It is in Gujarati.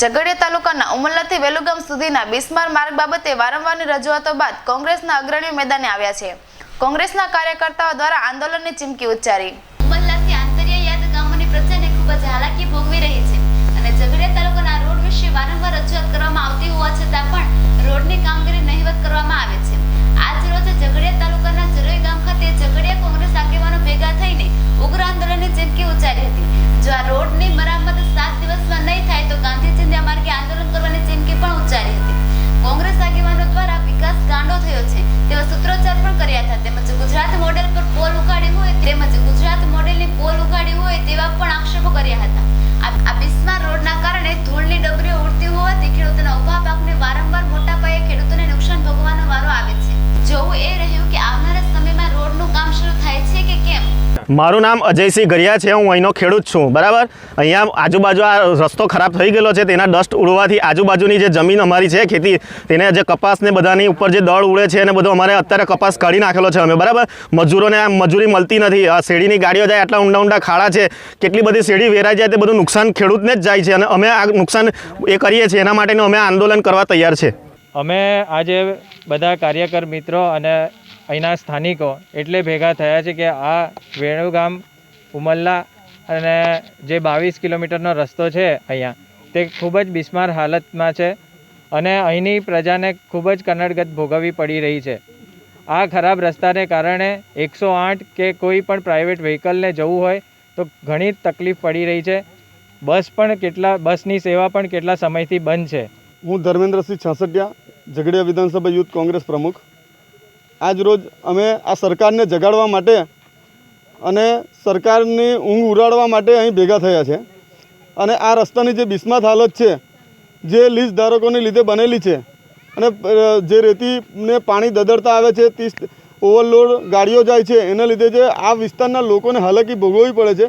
ઝઘડિયા તાલુકાના ઉમરલાથી વેલુગામ સુધીના બિસ્માર માર્ગ બાબતે વારંવારની રજૂઆતો બાદ કોંગ્રેસના અગ્રણીઓ મેદાને આવ્યા છે. કોંગ્રેસના કાર્યકર્તાઓ દ્વારા આંદોલનની ચીમકી ઉચ્ચારી. રોડ વિશે વારંવાર રજૂઆત કરવામાં આવતી હોવા છતાં પણ રોડની કામગીરી નહિવત કરવામાં આવે છે. આજ રોજ ઝઘડિયા તાલુકાના જરોઈ ગામ ખાતે ઝઘડિયા કોંગ્રેસ આગેવાનો ભેગા થઈને ઉગ્ર આંદોલનની ચીમકી ઉચ્ચારી હતી. જો આ રોડની મરામત કર્યા હતા તેમજ ગુજરાત મોડેલ પર પોલ ઉગાડી હોય, તેમજ ગુજરાત મોડેલની પોલ ઉગાડી હોય તેવા પણ આક્ષેપો કર્યા હતા. મારું નામ અજયસિંહ ગરિયા છે, હું અહીંનો ખેડૂત છું, બરાબર? અહીંયા આજુબાજુ આ રસ્તો ખરાબ થઈ ગયેલો છે, તેના ડસ્ટ ઉડવાથી આજુબાજુની જે જમીન અમારી છે, ખેતી, તેને જે કપાસ ને બધાની ઉપર જે દળ ઉડે છે, અને બધું અમારે અત્યારે કપાસ કાઢી નાખેલો છે અમે, બરાબર? મજૂરોને આ મજૂરી મળતી નથી, આ શેરડીની ગાડીઓ જાય, આટલા ઊંડા ઊંડા ખાડા છે, કેટલી બધી શેરડી વેરાઈ જાય, તે બધું નુકસાન ખેડૂતને જ જાય છે, અને અમે આ નુકસાન એ કરીએ છીએ, એના માટેનું અમે આંદોલન કરવા તૈયાર છે. અમે આજે બધા કાર્યકર મિત્રો અને અહીંના સ્થાનિકો એટલે ભેગા થયા છે કે આ વેણુગામ ઉમલ્લા અને જે બાવીસ કિલોમીટરનો રસ્તો છે અહીંયા, તે ખૂબ જ બિસ્માર હાલતમાં છે અને અહીંની પ્રજાને ખૂબ જ કનડગત ભોગવવી પડી રહી છે. આ ખરાબ રસ્તાને કારણે એકસો આઠ કે કોઈ પણ પ્રાઇવેટ વ્હીકલને જવું હોય તો ઘણી તકલીફ પડી રહી છે. બસ પણ કેટલા, બસની સેવા પણ કેટલા સમયથી બંધ છે. હું ધર્મેન્દ્રસિંહ છાસટિયા ઝઘડિયા વિધાનસભા યુથ કોંગ્રેસ પ્રમુખ. આજ રોજ અમે આ સરકારને જગાડવા માટે અને સરકારની ઊંઘ ઉડાડવા માટે અહીં ભેગા થયા છે. અને આ રસ્તાની જે બિસ્માત હાલત છે, જે લીઝ ધારકોને લીધે બનેલી છે, અને જે રેતીને પાણી દદડતા આવે છે, તીસ, ઓવરલોડ ગાડીઓ જાય છે, એના લીધે જે આ વિસ્તારના લોકોને હાલાકી ભોગવવી પડે છે